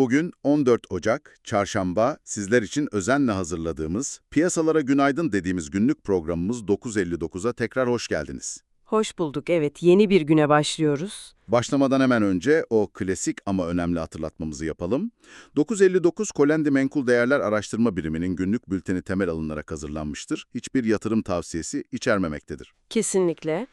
Bugün 14 Ocak, Çarşamba, sizler için özenle hazırladığımız, piyasalara günaydın dediğimiz günlük programımız 9.59'a tekrar hoş geldiniz. Hoş bulduk. Evet, yeni bir güne başlıyoruz. Başlamadan hemen önce o klasik ama önemli hatırlatmamızı yapalım. 959 Kolendi Menkul Değerler Araştırma Biriminin günlük bülteni temel alınarak hazırlanmıştır. Hiçbir yatırım tavsiyesi içermemektedir. Kesinlikle.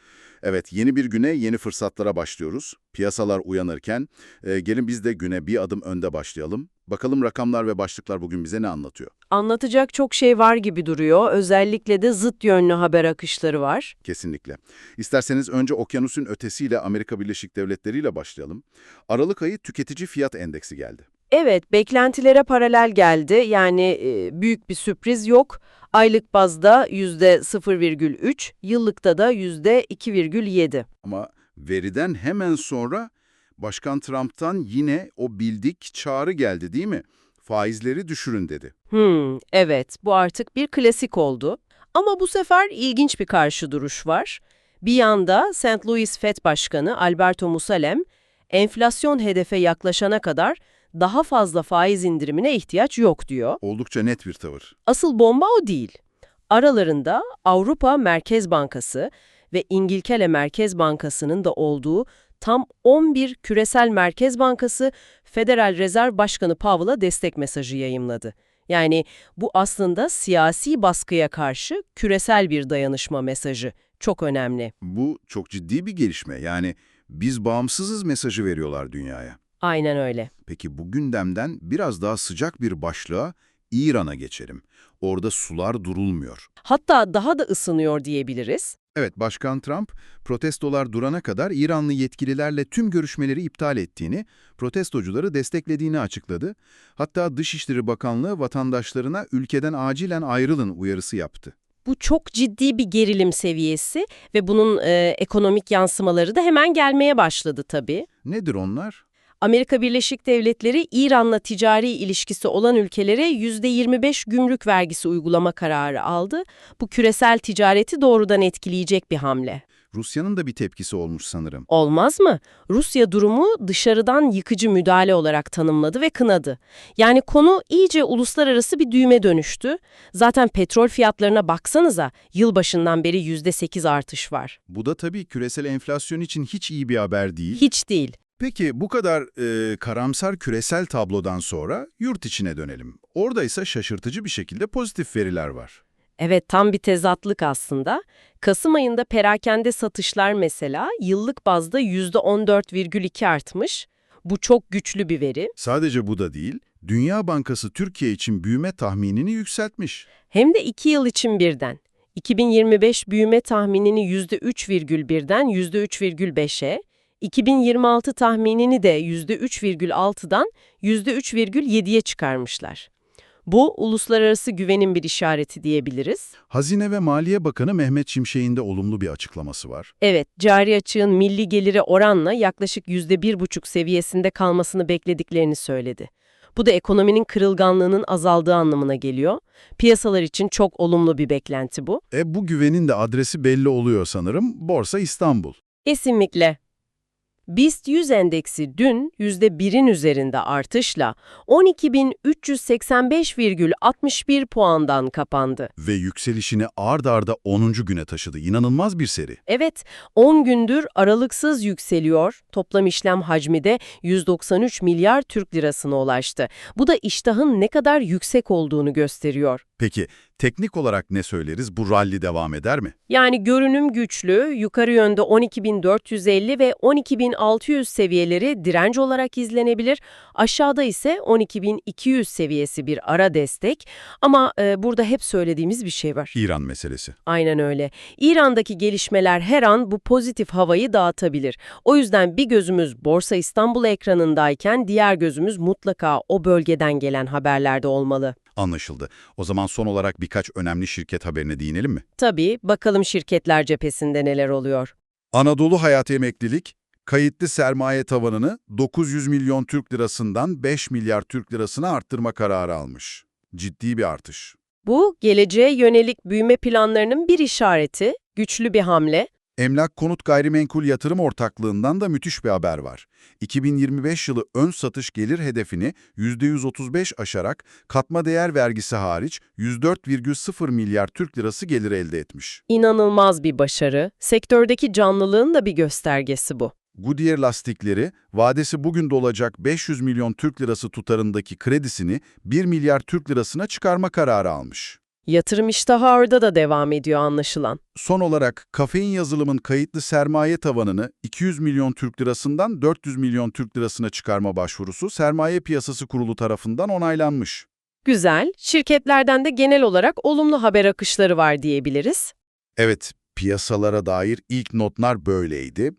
Evet, yeni bir güne, yeni fırsatlara başlıyoruz. Piyasalar uyanırken, e, gelin biz de güne bir adım önde başlayalım. Bakalım rakamlar ve başlıklar bugün bize ne anlatıyor? Anlatacak çok şey var gibi duruyor. Özellikle de zıt yönlü haber akışları var. Kesinlikle. İsterseniz önce okyanusun ötesiyle Amerika Birleşik Devletleri ile başlayalım. Aralık ayı tüketici fiyat endeksi geldi. Evet, beklentilere paralel geldi. Yani e, büyük bir sürpriz yok. Aylık bazda %0,3, yıllıkta da %2,7. Ama veriden hemen sonra Başkan Trump'tan yine o bildik çağrı geldi değil mi? Faizleri düşürün dedi. Hmm, evet, bu artık bir klasik oldu. Ama bu sefer ilginç bir karşı duruş var. Bir yanda St. Louis Fed Başkanı Alberto Musalem, enflasyon hedefe yaklaşana kadar daha fazla faiz indirimine ihtiyaç yok diyor. Oldukça net bir tavır. Asıl bomba o değil. Aralarında Avrupa Merkez Bankası ve İngiltere Merkez Bankası'nın da olduğu tam 11 küresel merkez bankası Federal Rezerv Başkanı Powell'a destek mesajı yayımladı. Yani bu aslında siyasi baskıya karşı küresel bir dayanışma mesajı. Çok önemli. Bu çok ciddi bir gelişme. Yani biz bağımsızız mesajı veriyorlar dünyaya. Aynen öyle. Peki bu gündemden biraz daha sıcak bir başlığa İran'a geçelim. Orada sular durulmuyor. Hatta daha da ısınıyor diyebiliriz. Evet, Başkan Trump, protestolar durana kadar İranlı yetkililerle tüm görüşmeleri iptal ettiğini, protestocuları desteklediğini açıkladı. Hatta Dışişleri Bakanlığı vatandaşlarına ülkeden acilen ayrılın uyarısı yaptı. Bu çok ciddi bir gerilim seviyesi ve bunun e, ekonomik yansımaları da hemen gelmeye başladı tabii. Nedir onlar? Amerika Birleşik Devletleri İran'la ticari ilişkisi olan ülkelere %25 gümrük vergisi uygulama kararı aldı. Bu küresel ticareti doğrudan etkileyecek bir hamle. Rusya'nın da bir tepkisi olmuş sanırım. Olmaz mı? Rusya durumu dışarıdan yıkıcı müdahale olarak tanımladı ve kınadı. Yani konu iyice uluslararası bir düğme dönüştü. Zaten petrol fiyatlarına baksanıza yılbaşından beri %8 artış var. Bu da tabii küresel enflasyon için hiç iyi bir haber değil. Hiç değil. Peki bu kadar e, karamsar küresel tablodan sonra yurt içine dönelim. Orada ise şaşırtıcı bir şekilde pozitif veriler var. Evet tam bir tezatlık aslında. Kasım ayında perakende satışlar mesela yıllık bazda %14,2 artmış. Bu çok güçlü bir veri. Sadece bu da değil, Dünya Bankası Türkiye için büyüme tahminini yükseltmiş. Hem de 2 yıl için birden. 2025 büyüme tahminini %3,1'den %3,5'e, 2026 tahminini de %3,6'dan %3,7'ye çıkarmışlar. Bu uluslararası güvenin bir işareti diyebiliriz. Hazine ve Maliye Bakanı Mehmet Şimşek'in de olumlu bir açıklaması var. Evet, cari açığın milli gelire oranla yaklaşık %1,5 seviyesinde kalmasını beklediklerini söyledi. Bu da ekonominin kırılganlığının azaldığı anlamına geliyor. Piyasalar için çok olumlu bir beklenti bu. E bu güvenin de adresi belli oluyor sanırım. Borsa İstanbul. Kesinlikle. BIST 100 endeksi dün %1'in üzerinde artışla 12.385,61 puandan kapandı. Ve yükselişini ard arda 10. güne taşıdı. İnanılmaz bir seri. Evet, 10 gündür aralıksız yükseliyor. Toplam işlem hacmi de 193 milyar Türk lirasına ulaştı. Bu da iştahın ne kadar yüksek olduğunu gösteriyor. Peki teknik olarak ne söyleriz? Bu ralli devam eder mi? Yani görünüm güçlü, yukarı yönde 12.450 ve 12.600 seviyeleri direnç olarak izlenebilir. Aşağıda ise 12.200 seviyesi bir ara destek. Ama e, burada hep söylediğimiz bir şey var. İran meselesi. Aynen öyle. İran'daki gelişmeler her an bu pozitif havayı dağıtabilir. O yüzden bir gözümüz Borsa İstanbul ekranındayken diğer gözümüz mutlaka o bölgeden gelen haberlerde olmalı. Anlaşıldı. O zaman son olarak birkaç önemli şirket haberine değinelim mi? Tabii bakalım şirketler cephesinde neler oluyor. Anadolu Hayat Emeklilik, kayıtlı sermaye tavanını 900 milyon Türk lirasından 5 milyar Türk lirasına arttırma kararı almış. Ciddi bir artış. Bu, geleceğe yönelik büyüme planlarının bir işareti, güçlü bir hamle. Emlak Konut Gayrimenkul Yatırım Ortaklığı'ndan da müthiş bir haber var. 2025 yılı ön satış gelir hedefini %135 aşarak katma değer vergisi hariç 104,0 milyar Türk lirası gelir elde etmiş. İnanılmaz bir başarı. Sektördeki canlılığın da bir göstergesi bu. Goodyear lastikleri, vadesi bugün dolacak 500 milyon Türk lirası tutarındaki kredisini 1 milyar Türk lirasına çıkarma kararı almış. Yatırım iştahı orada da devam ediyor anlaşılan. Son olarak kafein yazılımın kayıtlı sermaye tavanını 200 milyon Türk lirasından 400 milyon Türk lirasına çıkarma başvurusu Sermaye Piyasası Kurulu tarafından onaylanmış. Güzel, şirketlerden de genel olarak olumlu haber akışları var diyebiliriz. Evet, piyasalara dair ilk notlar böyleydi.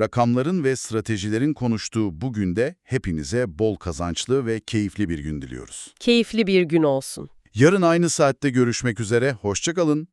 Rakamların ve stratejilerin konuştuğu bugün de hepinize bol kazançlı ve keyifli bir gün diliyoruz. Keyifli bir gün olsun. Yarın aynı saatte görüşmek üzere, hoşça kalın.